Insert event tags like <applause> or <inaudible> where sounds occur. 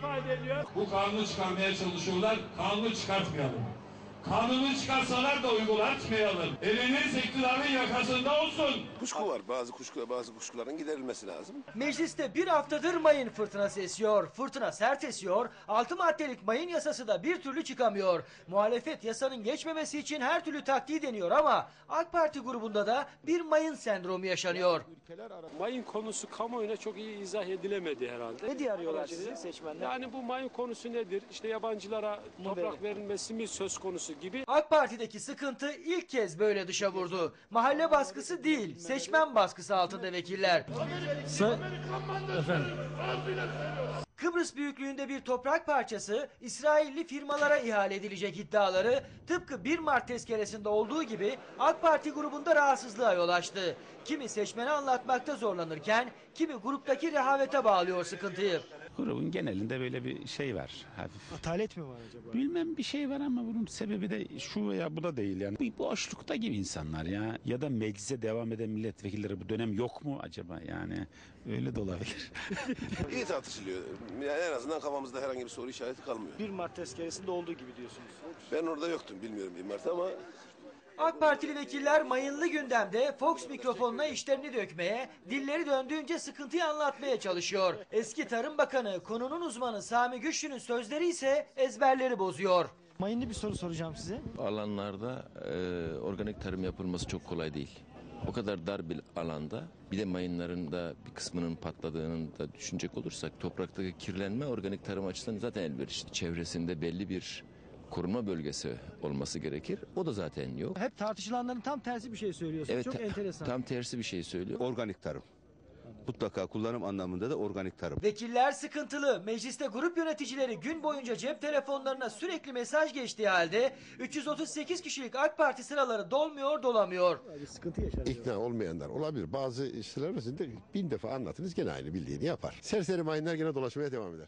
ifade ediyor. Bu kanunu çıkarmaya çalışıyorlar. Kanunu çıkartmayalım. Kanunu çıkarsalar da uygulatmayalım. Eliniz iktidarın yakasında olsun. Kuşku var. Bazı kuşku bazı kuşkuların giderilmesi lazım. Mecliste bir haftadır mayın fırtınası esiyor. Fırtına sert esiyor. 6 maddelik mayın yasası da bir türlü çıkamıyor. Muhalefet yasanın geçmemesi için her türlü taktiği deniyor ama AK Parti grubunda da bir mayın sendromu yaşanıyor. Mayın konusu kamuoyuna çok iyi izah edilemedi herhalde. Ne diye arıyorlar sizi seçmenler? Yani bu mayın konusu nedir? İşte yabancılara toprak verilmesi mi söz konusu gibi. AK Parti'deki sıkıntı ilk kez böyle dışa vurdu. Mahalle baskısı değil, seçmen baskısı altında vekiller. Kıbrıs büyüklüğünde bir toprak parçası İsrailli firmalara ihale edilecek iddiaları tıpkı 1 Mart tezkeresinde olduğu gibi AK Parti grubunda rahatsızlığa yol açtı. Kimi seçmene anlatmakta zorlanırken kimi gruptaki rehavete bağlıyor sıkıntıyı. Grubun genelinde böyle bir şey var. Hafif. Atalet mi var acaba? Bilmem bir şey var ama bunun sebebi de şu veya bu da değil yani. Bir boşlukta gibi insanlar ya. Ya da meclise devam eden milletvekilleri bu dönem yok mu acaba yani? Öyle de olabilir. <laughs> İyi tartışılıyor. Yani en azından kafamızda herhangi bir soru işareti kalmıyor. 1 Mart tezkeresinde olduğu gibi diyorsunuz. Ben orada yoktum bilmiyorum bir Mart ama AK Partili vekiller mayınlı gündemde Fox mikrofonuna işlerini dökmeye, dilleri döndüğünce sıkıntıyı anlatmaya çalışıyor. Eski Tarım Bakanı, konunun uzmanı Sami Güçlü'nün sözleri ise ezberleri bozuyor. Mayınlı bir soru soracağım size. alanlarda e, organik tarım yapılması çok kolay değil. O kadar dar bir alanda bir de mayınların da bir kısmının patladığını da düşünecek olursak topraktaki kirlenme organik tarım açısından zaten elverişli. Çevresinde belli bir korunma bölgesi olması gerekir. O da zaten yok. Hep tartışılanların tam tersi bir şey söylüyorsunuz. Evet Çok enteresan. tam tersi bir şey söylüyor. organik tarım. Mutlaka kullanım anlamında da organik tarım. Vekiller sıkıntılı. Mecliste grup yöneticileri gün boyunca cep telefonlarına sürekli mesaj geçtiği halde 338 kişilik AK Parti sıraları dolmuyor dolamıyor. Bir sıkıntı yaşar. İkna olmayanlar olabilir. Bazı işler arasında bin defa anlatınız gene aynı bildiğini yapar. Serseri mayınlar gene dolaşmaya devam eder.